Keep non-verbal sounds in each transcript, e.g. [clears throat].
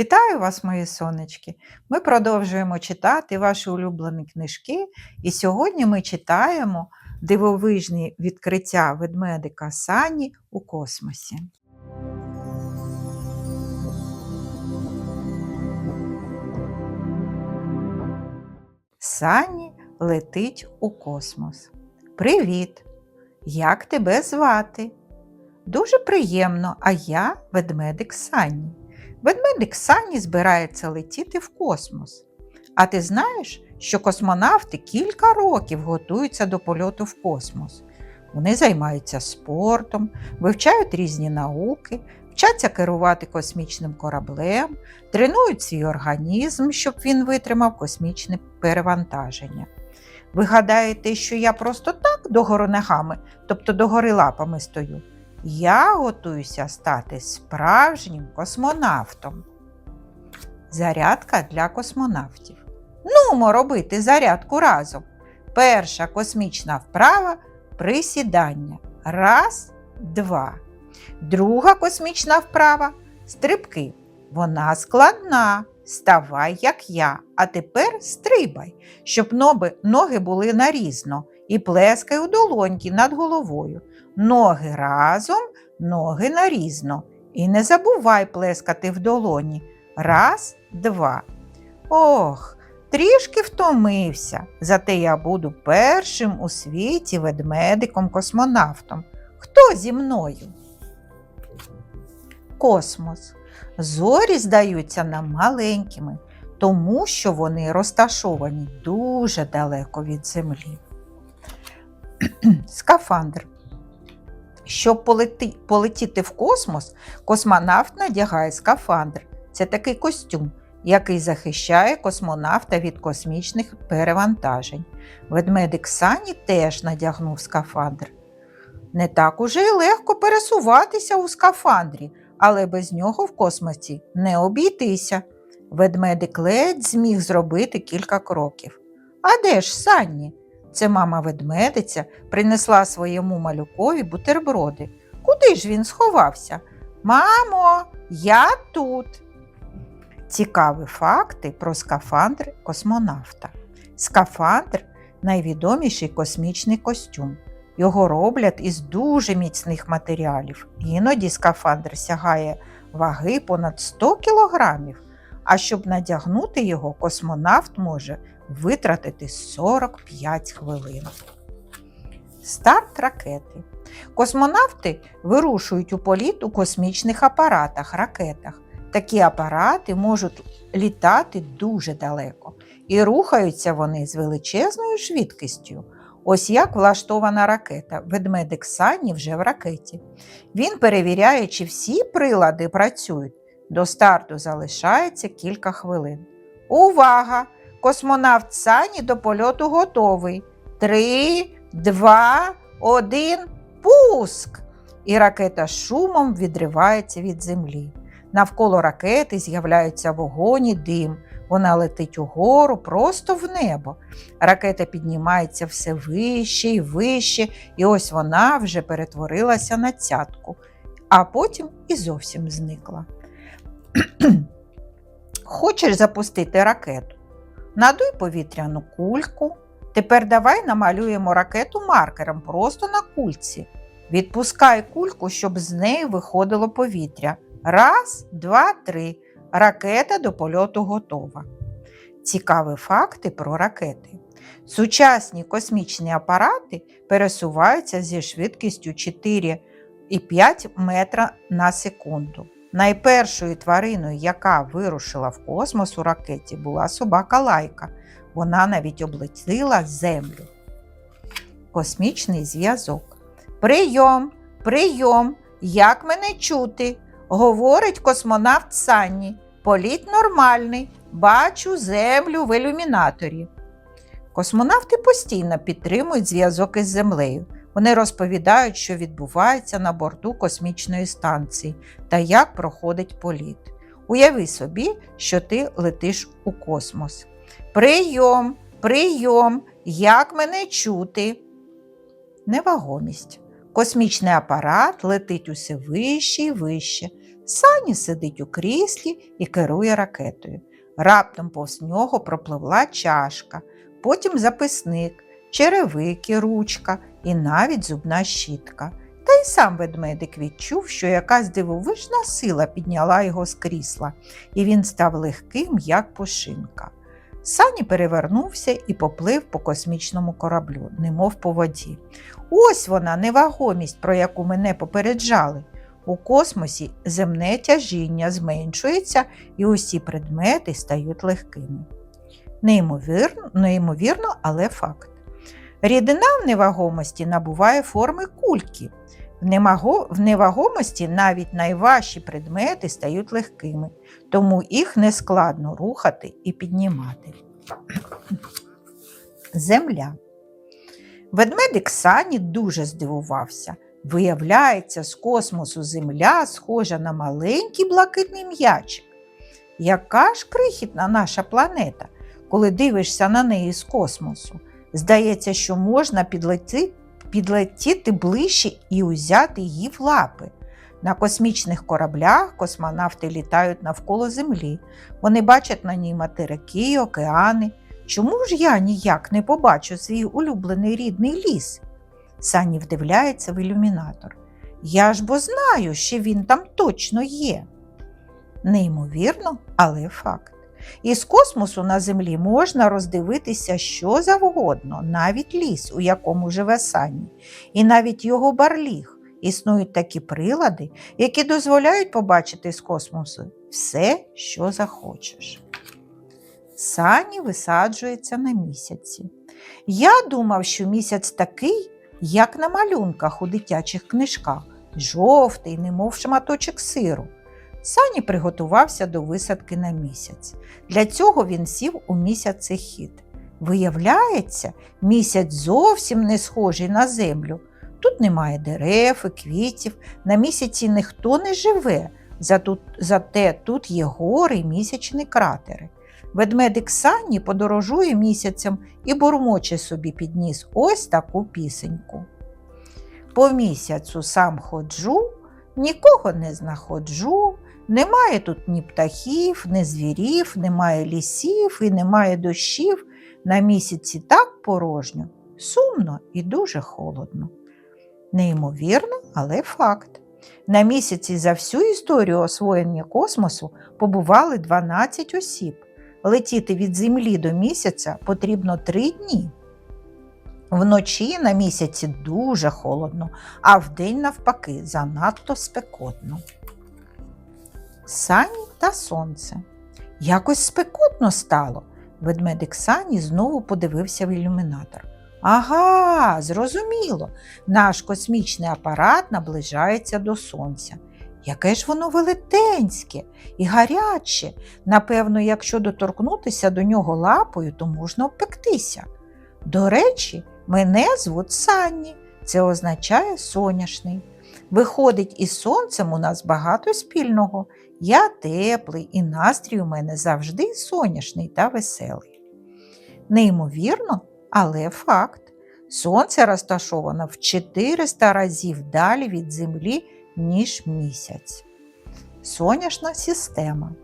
Вітаю вас, мої сонечки! Ми продовжуємо читати ваші улюблені книжки, і сьогодні ми читаємо дивовижні відкриття ведмедика Сані у космосі. Сані летить у космос. Привіт! Як тебе звати? Дуже приємно, а я ведмедик Сані. Ведмедик Сані збирається летіти в космос. А ти знаєш, що космонавти кілька років готуються до польоту в космос. Вони займаються спортом, вивчають різні науки, вчаться керувати космічним кораблем, тренують свій організм, щоб він витримав космічне перевантаження. Ви гадаєте, що я просто так догори ногами, тобто догори лапами стою? Я готуюся стати справжнім космонавтом. Зарядка для космонавтів. Нумо робити зарядку разом. Перша космічна вправа присідання. Раз, два. Друга космічна вправа стрибки. Вона складна. Ставай, як я, а тепер стрибай, щоб ноги, були нарізно і плескай у долоньки над головою. Ноги разом, ноги нарізно. І не забувай плескати в долоні. Раз, два. Ох, трішки втомився. Зате я буду першим у світі ведмедиком-космонавтом. Хто зі мною? Космос. Зорі здаються нам маленькими, тому що вони розташовані дуже далеко від Землі. [clears throat] Скафандр. Щоб полети, полетіти в космос, космонавт надягає скафандр. Це такий костюм, який захищає космонавта від космічних перевантажень. Ведмедик Сані теж надягнув скафандр. Не так уже й легко пересуватися у скафандрі, але без нього в космосі не обійтися. Ведмедик ледь зміг зробити кілька кроків. А де ж Санні? Це мама ведмедиця принесла своєму малюкові бутерброди. Куди ж він сховався? Мамо, я тут. Цікаві факти про скафандр космонавта. Скафандр найвідоміший космічний костюм. Його роблять із дуже міцних матеріалів. Іноді скафандр сягає ваги понад 100 кілограмів. А щоб надягнути його, космонавт може витратити 45 хвилин. Старт ракети. Космонавти вирушують у політ у космічних апаратах, ракетах. Такі апарати можуть літати дуже далеко і рухаються вони з величезною швидкістю. Ось як влаштована ракета. Ведмедик Санні вже в ракеті. Він перевіряє, чи всі прилади працюють. До старту залишається кілька хвилин. Увага! Космонавт Сані до польоту готовий. Три, два, один, пуск! І ракета шумом відривається від землі. Навколо ракети з'являються вогонь і дим. Вона летить угору просто в небо. Ракета піднімається все вище і вище, і ось вона вже перетворилася на цятку, а потім і зовсім зникла. [clears throat] Хочеш запустити ракету? Надуй повітряну кульку. Тепер давай намалюємо ракету маркером просто на кульці. Відпускай кульку, щоб з неї виходило повітря. Раз, два, три. Ракета до польоту готова. Цікаві факти про ракети. Сучасні космічні апарати пересуваються зі швидкістю 4,5 метра на секунду. Найпершою твариною, яка вирушила в космос у ракеті, була собака Лайка. Вона навіть облетіла землю. Космічний зв'язок. Прийом, прийом, як мене чути? Говорить космонавт Санні. Політ нормальний. Бачу землю в ілюмінаторі. Космонавти постійно підтримують зв'язок із землею. Вони розповідають, що відбувається на борту космічної станції та як проходить політ. Уяви собі, що ти летиш у космос. Прийом, прийом, як мене чути? Невагомість. Космічний апарат летить усе вище і вище. Сані сидить у кріслі і керує ракетою. Раптом повз нього пропливла чашка, потім записник, черевики, ручка і навіть зубна щітка. Та й сам ведмедик відчув, що якась дивовижна сила підняла його з крісла, і він став легким, як пушинка. Сані перевернувся і поплив по космічному кораблю, немов по воді. Ось вона, невагомість, про яку мене попереджали. У космосі земне тяжіння зменшується і усі предмети стають легкими. Неймовірно, неймовірно, але факт. Рідина в невагомості набуває форми кульки. В, невагомості навіть найважчі предмети стають легкими, тому їх нескладно рухати і піднімати. Земля. Ведмедик Сані дуже здивувався. Виявляється, з космосу Земля схожа на маленький блакитний м'ячик. Яка ж крихітна наша планета, коли дивишся на неї з космосу? Здається, що можна підлетіти, підлетіти ближче і узяти її в лапи. На космічних кораблях космонавти літають навколо Землі. Вони бачать на ній материки, океани. Чому ж я ніяк не побачу свій улюблений рідний ліс? Сані вдивляється в ілюмінатор. Я ж бо знаю, що він там точно є. Неймовірно, але факт. Із космосу на землі можна роздивитися що завгодно, навіть ліс, у якому живе Сані, і навіть його барліг. Існують такі прилади, які дозволяють побачити з космосу все, що захочеш. Сані висаджується на місяці. Я думав, що місяць такий, як на малюнках у дитячих книжках, жовтий, немов шматочок сиру. Сані приготувався до висадки на місяць. Для цього він сів у місяцехід. Виявляється, місяць зовсім не схожий на землю. Тут немає дерев і квітів, на місяці ніхто не живе, зате тут є гори і місячні кратери. Ведмедик Санні подорожує місяцем і бурмоче собі підніс ось таку пісеньку. По місяцю сам ходжу, нікого не знаходжу, немає тут ні птахів, ні звірів, немає лісів і немає дощів. На місяці так порожньо, сумно і дуже холодно. Неймовірно, але факт. На місяці за всю історію освоєння космосу побували 12 осіб. Летіти від Землі до місяця потрібно 3 дні. Вночі на місяці дуже холодно, а вдень, навпаки, занадто спекотно. Сані та сонце. Якось спекотно стало. Ведмедик Сані знову подивився в ілюмінатор. Ага, зрозуміло, наш космічний апарат наближається до сонця. Яке ж воно велетенське і гаряче. Напевно, якщо доторкнутися до нього лапою, то можна обпектися. До речі, мене звуть Санні, це означає соняшний. Виходить, із сонцем у нас багато спільного. Я теплий, і настрій у мене завжди соняшний та веселий. Неймовірно, але факт. Сонце розташовано в 400 разів далі від Землі, ніж місяць. Сонячна система.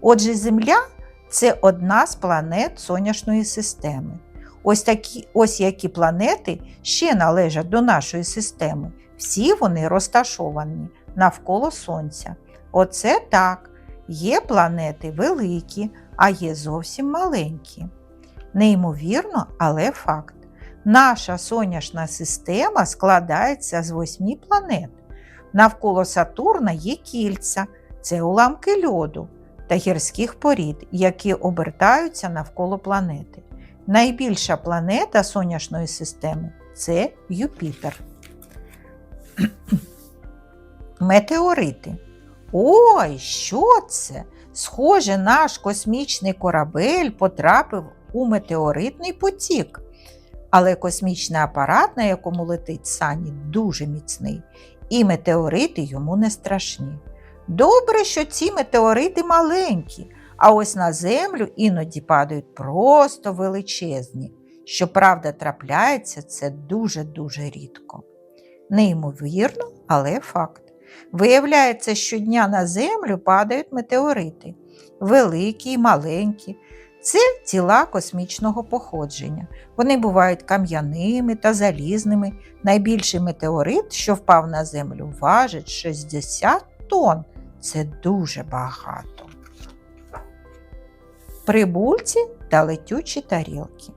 Отже, Земля це одна з планет сонячної системи. Ось, такі, ось які планети ще належать до нашої системи. Всі вони розташовані навколо Сонця. Оце так. Є планети великі, а є зовсім маленькі. Неймовірно, але факт. Наша сонячна система складається з восьми планет. Навколо Сатурна є кільця, це уламки льоду та гірських порід, які обертаються навколо планети. Найбільша планета сонячної системи це Юпітер. [clears throat] Метеорити. Ой, що це? Схоже, наш космічний корабель потрапив у метеоритний потік. Але космічний апарат, на якому летить Сані, дуже міцний, і метеорити йому не страшні. Добре, що ці метеорити маленькі, а ось на землю іноді падають просто величезні. Щоправда, трапляється це дуже-дуже рідко. Неймовірно, але факт. Виявляється, щодня на землю падають метеорити, великі й маленькі. Це тіла космічного походження. Вони бувають кам'яними та залізними. Найбільший метеорит, що впав на землю, важить 60 тонн. Це дуже багато. Прибульці та летючі тарілки.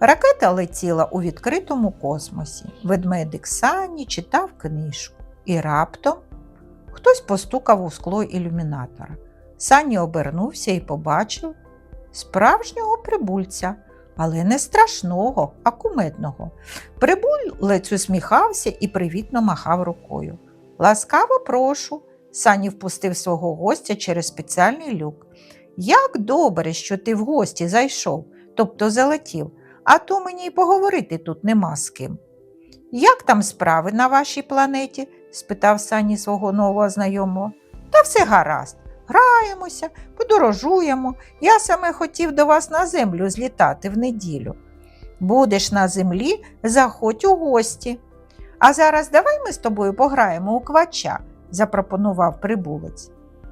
Ракета летіла у відкритому космосі. Ведмедик Сані читав книжку. І раптом хтось постукав у скло ілюмінатора. Сані обернувся і побачив справжнього прибульця, але не страшного, а кумедного. Прибулець усміхався і привітно махав рукою. Ласкаво прошу. Сані впустив свого гостя через спеціальний люк. Як добре, що ти в гості зайшов, тобто залетів, а то мені й поговорити тут нема з ким. Як там справи на вашій планеті? Спитав Сані свого нового знайомого. Та все гаразд. Граємося, подорожуємо. Я саме хотів до вас на землю злітати в неділю. Будеш на землі, заходь у гості. А зараз давай ми з тобою пограємо у квача, запропонував прибулець.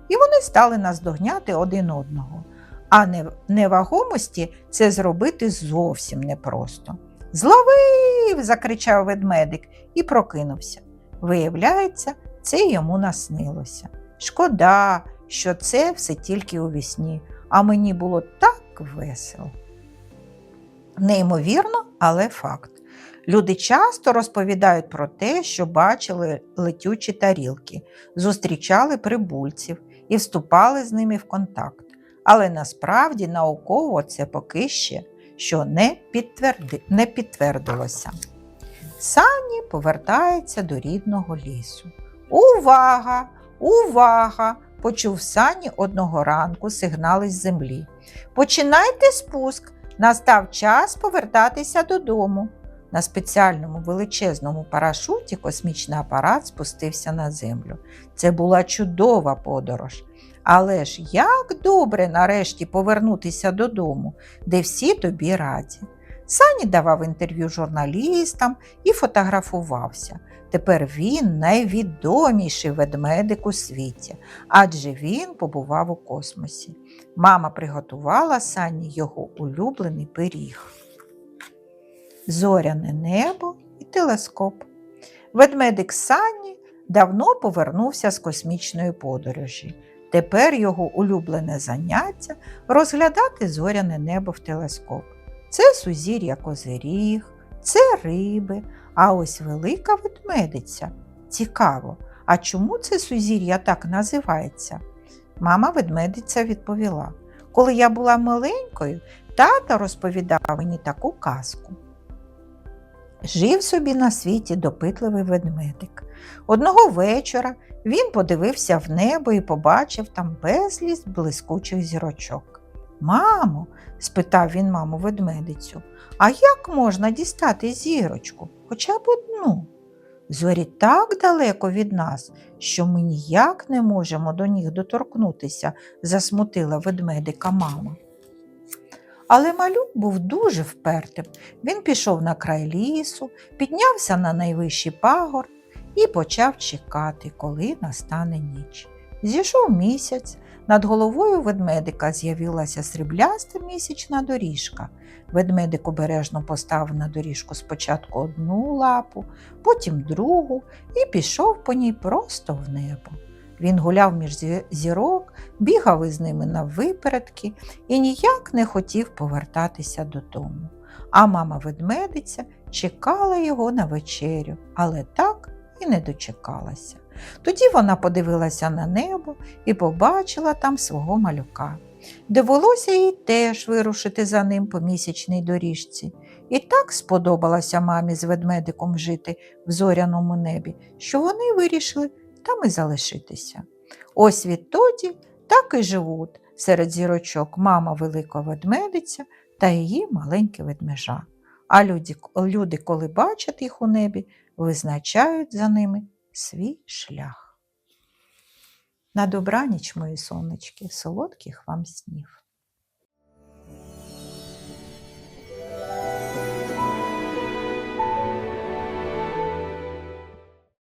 І вони стали наздогняти один одного. А невагомості це зробити зовсім непросто. Зловив. закричав ведмедик і прокинувся. Виявляється, це йому наснилося. Шкода, що це все тільки у вісні, а мені було так весело. Неймовірно, але факт. Люди часто розповідають про те, що бачили летючі тарілки, зустрічали прибульців і вступали з ними в контакт. Але насправді науково це поки ще що не, підтверди... не підтвердилося. Сані повертається до рідного лісу. Увага! Увага! почув Сані одного ранку сигнали з землі. Починайте спуск. Настав час повертатися додому. На спеціальному величезному парашуті космічний апарат спустився на землю. Це була чудова подорож. Але ж як добре нарешті повернутися додому, де всі тобі раді. Сані давав інтерв'ю журналістам і фотографувався. Тепер він найвідоміший ведмедик у світі, адже він побував у космосі. Мама приготувала Сані його улюблений пиріг. Зоряне небо і телескоп. Ведмедик Санні давно повернувся з космічної подорожі. Тепер його улюблене заняття розглядати зоряне небо в телескоп. Це сузір'я козиріг, це риби, а ось велика ведмедиця. Цікаво, а чому це сузір'я так називається? Мама ведмедиця відповіла: Коли я була маленькою, тато розповідав мені таку казку. Жив собі на світі допитливий ведмедик. Одного вечора він подивився в небо і побачив там безліч блискучих зірочок. Мамо, спитав він маму ведмедицю, а як можна дістати зірочку, хоча б одну? Зорі так далеко від нас, що ми ніяк не можемо до них доторкнутися, засмутила ведмедика мама. Але малюк був дуже впертим. Він пішов на край лісу, піднявся на найвищий пагор і почав чекати, коли настане ніч. Зійшов місяць, над головою ведмедика з'явилася срібляста місячна доріжка. Ведмедик обережно поставив на доріжку спочатку одну лапу, потім другу і пішов по ній просто в небо. Він гуляв між зірок, бігав із ними на випередки і ніяк не хотів повертатися додому. А мама ведмедиця чекала його на вечерю, але так і не дочекалася. Тоді вона подивилася на небо і побачила там свого малюка. Довелося їй теж вирушити за ним по місячній доріжці. І так сподобалося мамі з ведмедиком жити в зоряному небі, що вони вирішили там і залишитися. Ось відтоді так і живуть серед зірочок мама велика ведмедиця та її маленьке ведмежа. А люди, люди, коли бачать їх у небі, визначають за ними свій шлях. На добраніч, мої сонечки, солодких вам снів.